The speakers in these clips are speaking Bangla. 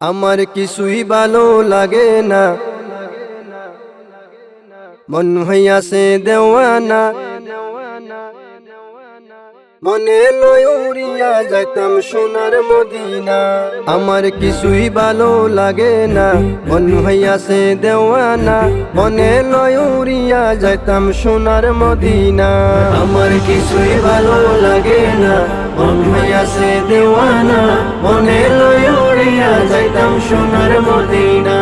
আমার কিছুই ভালো লাগে না। মন হইয়াছে দেওয়ানা। মনে লয় উড়িয়া যাইতাম সোনার মদিনা। আমার কিছুই ভালো লাগে না। মন হইয়াছে দেওয়ানা। মনে লয় উড়িয়া যাইতাম সোনার মদিনা। আমার কিছুই ভালো লাগে না। মন হইয়াছে দেওয়ানা। মনে লয় সোনার মদিনা।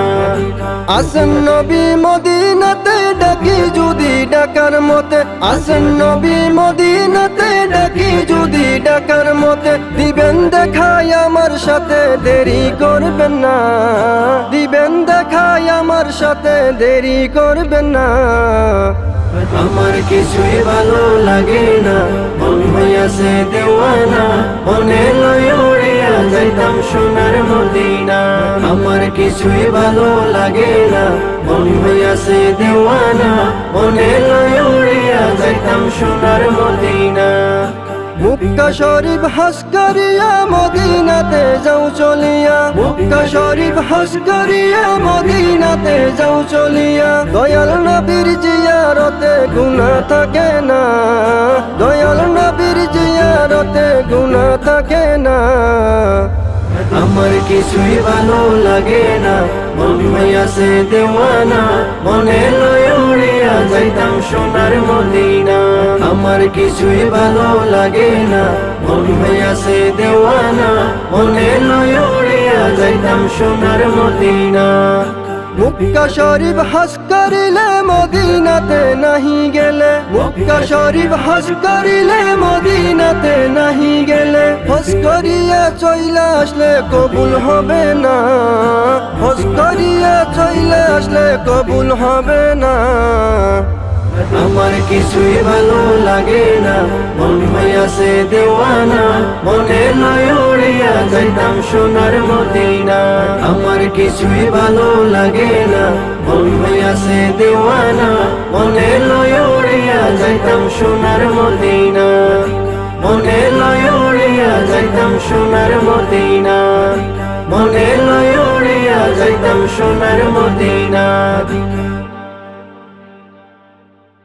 আসেন নবী মদিনাতে ডাকি যদি ডাকার মতে। আসেন নবী মদিনাতে ডাকি যদি ডাকার মতে। দিবেন দেখাই আমার সাথে দেরি করবেন না। দিবেন দেখাই আমার সাথে দেরি করবেন না। আমার কিছুই ভালো লাগে না। মন হইয়াছে দেওয়ানা মনে লয় যাইতাম সোনার মদিনা। আমার কিছুই ভালো লাগে না। মন হইয়াছে দেওয়ানা, মনে লয় যাইতাম সোনার মদিনা। মুক্কা শরীফ হাস করিয়া মদিনাতে যাও চলিয়া। মুক্কা শরীফ হাস করিয়া মদিনাতে যাও চলিয়া। দয়াল নবীর জিয়ারতে গুণা থাকে না। দয়াল নবীর জিয়ারতে গুণা থাকে না। কিছুই ভালো লাগে না। মন হইয়াছে দেওয়ানা, মনে লয় যাইতাম সোনার মদিনা। আমার কিছুই ভালো লাগে না, মন হইয়াছে দেওয়ানা, মনে লয় যাইতাম সোনার মদিনা। মুক্কা শরীফ হাস করিলে মদিনাতে নাহি গেলে। মুক্কা শরীফ হাস করিলে মদিনাতে নাহি গেলে। হস করিয়া চইলে আসলে কবুল হবে না। হস করিয়া চইলে আসলে কবুল হবে না। আমার কিছুই ভালো লাগে না। মন হইয়াছে দেওয়ানা। মনে নয় উড়িয়া যাইতাম সোনার মদিনা। আমার কিছুই ভালো হইয়াছে দেওয়ানা, মনে নয় উড়িয়া যাইতাম সোনার মদিনা। মনে লয় উড়িয়া যাইতাম সোনার মদিনা। মনে লয় উড়িয়া যাইতাম সোনার মদিনা।